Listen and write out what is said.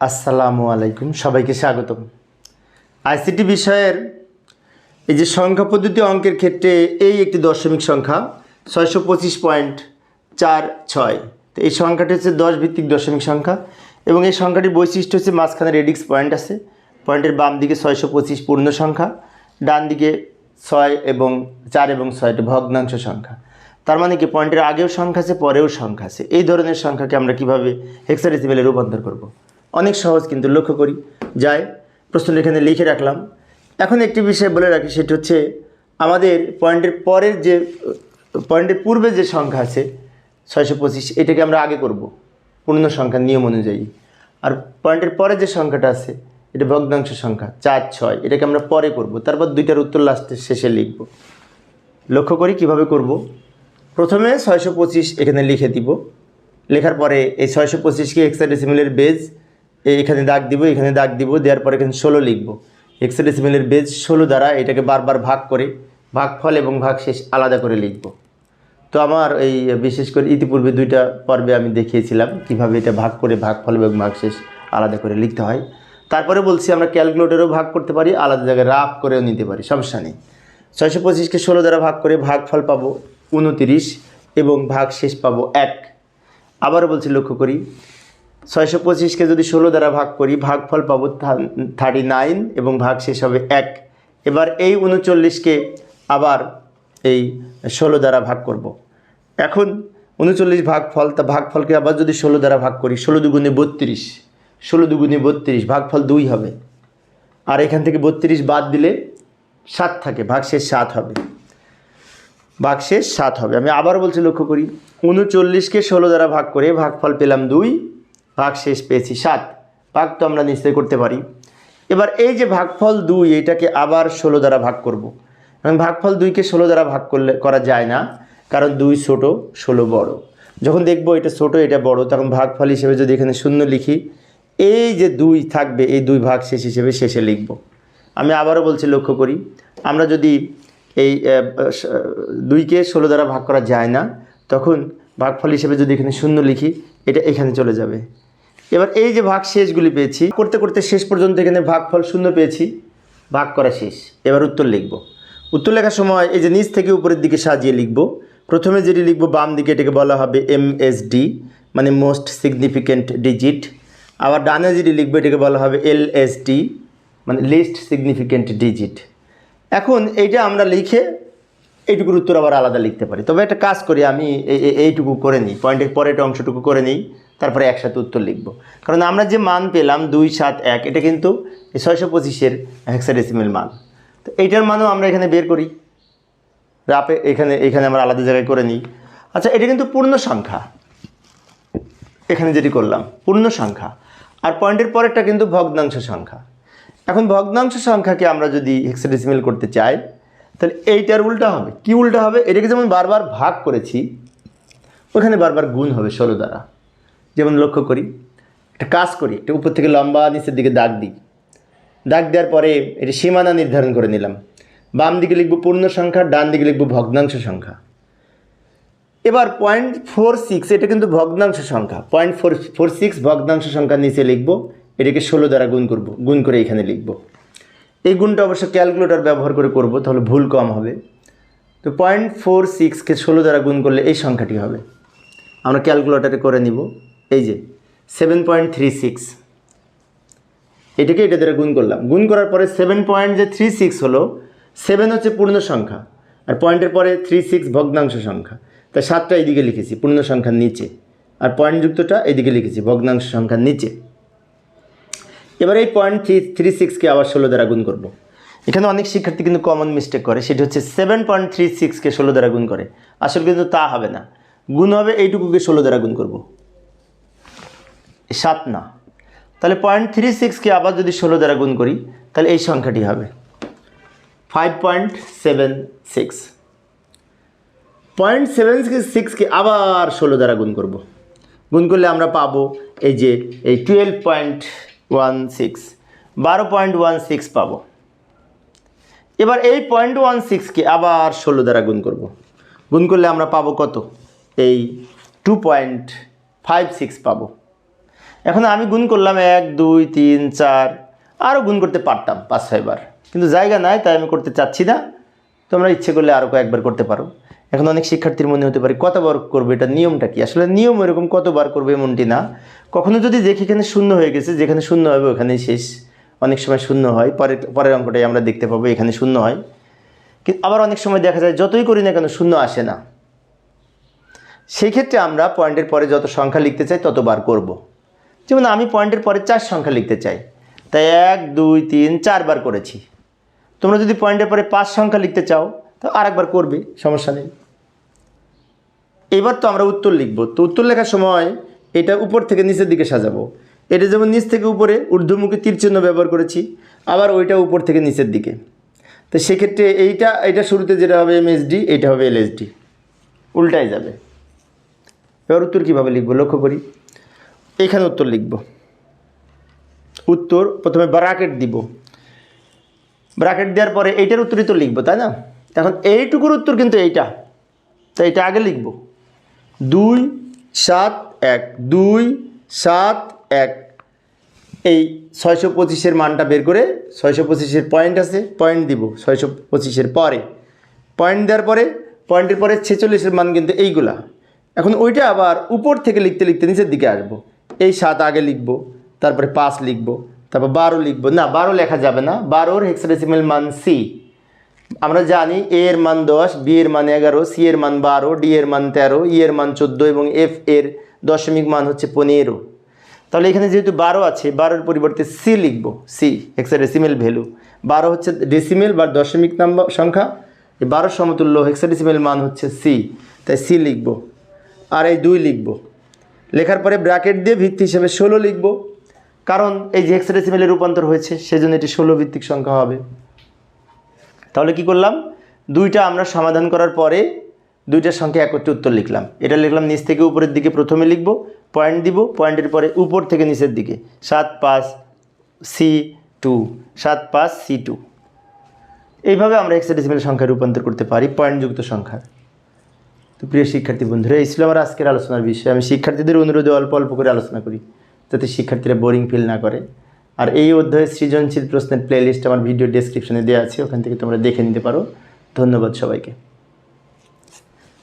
আসসালামু আলাইকুম, সবাইকে স্বাগতম। আইসিটি বিষয়ের এই যে সংখ্যা পদ্ধতি অঙ্কের ক্ষেত্রে এই একটি দশমিক সংখ্যা ছয়শো পঁচিশ পয়েন্ট চার ছয়। তো এই সংখ্যাটি হচ্ছে দশ ভিত্তিক দশমিক সংখ্যা এবং এই সংখ্যাটির বৈশিষ্ট্য হচ্ছে মাঝখানে রেডিক্স পয়েন্ট আছে। পয়েন্টের বাম দিকে ছয়শো পঁচিশ পূর্ণ সংখ্যা, ডান দিকে ছয় এবং চার এবং ছয়টি ভগ্নাংশ সংখ্যা। তার মানে কি, পয়েন্টের আগেও সংখ্যা আছে, পরেও সংখ্যা আছে। এই ধরনের সংখ্যাকে আমরা কীভাবে হেক্সাডেসিমেলে রূপান্তর করব। অনেক সহজ কিন্তু লক্ষ্য করি। যায় প্রশ্নটা এখানে লিখে রাখলাম। এখন একটি বিষয় বলে রাখি, সেটি হচ্ছে আমাদের পয়েন্টের পরের যে, পয়েন্টের পূর্বে যে সংখ্যা আছে, ছয়শো পঁচিশ, এটাকে আমরা আগে করব, পূর্ণ সংখ্যা নিয়ম অনুযায়ী। আর পয়েন্টের পরে যে সংখ্যাটা আছে, এটা ভগ্নাংশ সংখ্যা, চার, ছয়, এটাকে আমরা পরে করব। তারপর দুইটার উত্তর লাস্টের শেষে লিখব। লক্ষ্য করি কীভাবে করব? প্রথমে ছয়শো পঁচিশ এখানে লিখে দিব। লেখার পরে এই ছয়শো পঁচিশকে এক্সাডেসিমেলের বেজ এখানে দাগ দিব, এখানে দাগ দিব, দেওয়ার পরে এখানে ষোলো লিখব। এক্সাডেসিমেলের বেজ ষোলো দ্বারা এটাকে বারবার ভাগ করে, ভাগফল এবং ভাগ শেষ আলাদা করে লিখব। তো আমার এই বিশেষ করে ইতিপূর্বে দুইটা পর্বে আমি দেখিয়েছিলাম কীভাবে এটা ভাগ করে ভাগফল এবং ভাগশেষ আলাদা করে লিখতে হয়। তারপরে বলছি আমরা ক্যালকুলেটরও ভাগ করতে পারি, আলাদা জায়গায় রাফ করেও নিতে পারি, সমস্যা নেই। ছয়শো পঁচিশকে ষোলো দ্বারা ভাগ করে ভাগফল পাবো উনতিরিশ এবং ভাগ শেষ পাবো এক। আবারও বলছি লক্ষ্য করি ছয়শো পঁচিশকে যদি ষোলো দ্বারা ভাগ করি, ভাগফল পাবো থার্টি নাইন এবং ভাগ শেষ হবে এক। এবার এই উনচল্লিশকে আবার এই ষোলো দ্বারা ভাগ করব। এখন উনচল্লিশ ভাগফল তা ভাগফলকে আবার যদি ষোলো দ্বারা ভাগ করি, ষোলো দুগুণে বত্রিশ, ষোলো দুগুণে বত্রিশ, ভাগফল দুই হবে। আর এখান থেকে বত্রিশ বাদ দিলে সাত থাকে ভাগশেষ সাত হবে। ভাগশেষ সাত হবে। আমি আবার বলছি লক্ষ্য করি উনচল্লিশকে ষোলো দ্বারা ভাগ করে ভাগফল পেলাম দুই ভাগশেষ পেয়েছি, সাত। ভাগ তো আমরা নিশ্চয় করতে পারি। এবার এই যে ভাগফল দুই, এটাকে আবার ষোলো দ্বারা ভাগ করব। ভাগফল দুইকে ষোলো দ্বারা ভাগ করলে, করা যায় না, কারণ দুই ছোট, ষোলো বড়। যখন দেখব এটা ছোট, এটা বড়, তখন ভাগফল হিসেবে যদি এখানে শূন্য লিখি, এই যে দুই থাকবে, এই দুই ভাগ শেষ হিসেবে শেষে লিখব। আমি আবারও বলছি, লক্ষ্য করি, আমরা যদি এই দুইকে ষোলো দ্বারা ভাগ করা যায় না, তখন ভাগফল হিসেবে যদি এখানে শূন্য লিখি, এটা এখানে চলে যাবে। এবার এই যে ভাগ শেষগুলি পেয়েছি, করতে করতে শেষ পর্যন্ত এখানে ভাগফল শূন্য পেয়েছি। ভাগ করা শেষ। এবার উত্তর লিখব। উত্তর লেখার সময় এই যে নিচ থেকে উপরের দিকে সাজিয়ে লিখব। প্রথমে যেটি লিখব, বাম দিকে এটাকে বলা হবে এমএসডি মানে মোস্ট সিগনিফিক্যান্ট ডিজিট আবার ডানে যেটি লিখব, এটাকে বলা হবে এলএসডি মানে লিস্ট সিগনিফিক্যান্ট ডিজিট এখন এইটা আমরা লিখে এইটুকুর উত্তর আবার আলাদা লিখতে পারি। তবে একটা কাজ করি, আমি এই- এই- এইটুকু করে নিই। পয়েন্টের পরের অংশটুকু করে নিই। তারপরে একসাথে উত্তর লিখব। কারণ আমরা যে মান পেলাম দুই সাত এক, এটা কিন্তু ছয়শো পঁচিশের হেক্সাডেসিমেল মান। তো এইটার মানও আমরা এখানে বের করি। রাপে এখানে এখানে আমরা আলাদা জায়গায় করে নিই। আচ্ছা এটা কিন্তু পূর্ণ সংখ্যা। এখানে যেটি করলাম, পূর্ণ সংখ্যা। আর পয়েন্টের পরেরটা কিন্তু ভগ্নাংশ সংখ্যা। এখন ভগ্নাংশ সংখ্যাকে আমরা যদি হেক্সাডেসিমেল করতে চাই, তাহলে এইটার উল্টা হবে। কি উল্টা হবে? এটাকে যেমন বারবার ভাগ করেছি, ওখানে বারবার গুণ হবে ষোলো দ্বারা। যেমন লক্ষ্য করি, একটা কাজ করি, একটা উপর থেকে লম্বা নিচের দিকে দাগ দিই। দাগ দেওয়ার পরে এটা সীমানা নির্ধারণ করে নিলাম। বাম দিকে লিখব পূর্ণ সংখ্যা, ডান দিকে লিখব ভগ্নাংশ সংখ্যা। এবার পয়েন্ট ফোর সিক্স এটা কিন্তু ভগ্নাংশ সংখ্যা। পয়েন্ট ফোর ফোর সিক্স ভগ্নাংশ সংখ্যা নিচে লিখব, এটাকে ষোলো দ্বারা গুণ করব, গুণ করে এখানে লিখব। এই গুণটা অবশ্য ক্যালকুলেটর ব্যবহার করে করব, তাহলে ভুল কম হবে। তো পয়েন্ট ফোর সিক্সকে ষোলো দ্বারা গুণ করলে এই সংখ্যাটি হবে। আমরা ক্যালকুলেটরে করে নিব। এই যে সেভেন পয়েন্ট থ্রি সিক্স এটাকে এটা দ্বারা গুণ করলাম। গুণ করার পরে সেভেন পয়েন্ট যে থ্রি সিক্স হলো সেভেন হচ্ছে পূর্ণ সংখ্যা, আর পয়েন্টের পরে থ্রি সিক্স ভগ্নাংশ সংখ্যা। তাই সাতটা এইদিকে লিখেছি, পূর্ণ সংখ্যার নিচে। আর পয়েন্ট যুক্তটা এইদিকে লিখেছি, ভগ্নাংশ সংখ্যার নিচে। এবার এই পয়েন্ট থ্রি থ্রি সিক্সকে আবার ষোলো দ্বারা গুণ করব। এখানে অনেক শিক্ষার্থী কিন্তু কমন মিস্টেক করে, সেটা হচ্ছে সেভেন পয়েন্ট থ্রি সিক্সকে ষোলো দ্বারা গুণ করে। আসলে কিন্তু তা হবে না। গুণ হবে এইটুকুকে ষোলো দ্বারা গুণ করব। সাত না। তাহলে পয়েন্ট থ্রি সিক্সকে আবার যদি ষোলো দ্বারা গুণ করি, তাহলে এই সংখ্যাটি হবে five point seven six point seven সিক্সকে আবার ষোলো দ্বারা গুণ করব। গুণ করলে আমরা পাবো এই যে এই টুয়েলভ পয়েন্ট ওয়ান সিক্স বারো পয়েন্ট ওয়ান সিক্স পাবো। এবার এই পয়েন্ট ওয়ান সিক্সকে আবার ষোলো দ্বারা গুণ করব। গুণ করলে আমরা পাবো কত? এই টু পয়েন্ট ফাইভ সিক্স পাবো। এখন আমি গুণ করলাম এক, দুই, তিন, চার। আরও গুণ করতে পারতাম পাঁচ ছয়বার কিন্তু জায়গা নাই, তাই আমি করতে চাচ্ছি না। তোমরা ইচ্ছে করলে আরও কয়েকবার করতে পারো। এখন অনেক শিক্ষার্থীর মনে হতে পারে, কতবার করবে, এটা নিয়মটা কি? আসলে নিয়ম এরকম কতবার করবে এমনটি না। কখনো যদি দেখি এখানে শূন্য হয়ে গেছে, যেখানে শূন্য হবে ওখানেই শেষ। অনেক সময় শূন্য হয়, পরের পরের অঙ্কটাই আমরা দেখতে পাবো, এখানে শূন্য হয়। কিন্তু আবার অনেক সময় দেখা যায়, যতই করি না কেন শূন্য আসে না। সেই ক্ষেত্রে আমরা পয়েন্টের পরে যত সংখ্যা লিখতে চাই, ততবার করব। যেমন আমি পয়েন্টের পরে চার সংখ্যা লিখতে চাই। তাই এক, দুই, তিন, চারবার করেছি। তোমরা যদি পয়েন্টের পরে পাঁচ সংখ্যা লিখতে চাও তো আরেকবার করবে, সমস্যা নেই। এবার তো আমরা উত্তর লিখব। তো উত্তর লেখার সময় এটা উপর থেকে নিচের দিকে সাজাবো। এটা যেমন নিচ থেকে উপরে ঊর্ধ্বমুখী তীর চিহ্ন ব্যবহার করেছি, আবার ওইটা উপর থেকে নিচের দিকে। তো সেক্ষেত্রে এইটা এটা শুরুতে যেটা হবে এমএসডি এইটা হবে এলএসডি উল্টাই যাবে। এবার উত্তর কীভাবে লিখব? লক্ষ্য করি। এখানে উত্তর লিখব। উত্তর প্রথমে ব্রাকেট দিব। ব্রাকেট দেওয়ার পরে এইটার উত্তরই তো লিখব, তাই না? এখন এইটুকুর উত্তর কিন্তু এইটা। তাই এটা আগে লিখব। দুই, সাত, এক। দুই, সাত, এক। এই ছয়শো পঁচিশের মানটা বের করে ছয়শো পঁচিশের পয়েন্ট আছে পয়েন্ট দিব ছয়শো পঁচিশের পরে। পয়েন্ট দেওয়ার পরে পয়েন্টের পরে ছেচল্লিশের মান কিন্তু এইগুলা। এখন ওইটা আবার উপর থেকে লিখতে লিখতে নিচের দিকে আসব। এই সাত আগে লিখব, তারপরে পাঁচ লিখব, তারপর বারো লিখব। না, বারো লেখা যাবে না। বারোর হেক্সাডেসিমেল মান সি আমরা জানি এ এর মান দশ বি এর মান এগারো সি এর মান বারো ডি এর মান তেরো ই এর মান চোদ্দ এবং এফ এর দশমিক মান হচ্ছে পনেরো। তাহলে এখানে যেহেতু বারো আছে, বারোর পরিবর্তে সি লিখব। সি হেক্সাডেসিমেল ভ্যালু বারো হচ্ছে ডেসিমেল বা দশমিক নাম্বার সংখ্যা। বারো সমতুল্য হেক্সাডেসিমেল মান হচ্ছে সি তাই সি লিখব। আর এই দুই লিখব। লেখার পরে ব্র্যাকেট দিয়ে ভিত্তি হিসেবে ষোলো লিখব। কারণ এই যে হেক্সাডেসিমেলে রূপান্তর হয়েছে, সেজন্য এটি ষোলো ভিত্তিক সংখ্যা হবে। তাহলে কি করলাম? দুইটা আমরা সমাধান করার পরে দুইটার সংখ্যা একত্রে উত্তর লিখলাম। এটা লিখলাম নিচ থেকে উপরের দিকে প্রথমে লিখব পয়েন্ট দিব পয়েন্টের পরে উপর থেকে নিচের দিকে। সাত পাঁচ সি টু, সাত পাঁচ সি টু। এইভাবে আমরা হেক্সাডেসিমেল সংখ্যা রূপান্তর করতে পারি পয়েন্টযুক্ত সংখ্যা। তো প্রিয় শিক্ষার্থী বন্ধুরা, এই ছিল আমার আজকের আলোচনার বিষয়। আমি শিক্ষার্থীদের অনুরোধে অল্প অল্প করে আলোচনা করি, যাতে শিক্ষার্থীরা বোরিং ফিল না করে। আর এই অধ্যায়ে সৃজনশীল প্রশ্নের প্লেলিস্ট আমার ভিডিও ডেসক্রিপশনে দেওয়া আছে, ওখান থেকে তোমরা দেখে নিতে পারো। ধন্যবাদ সবাইকে।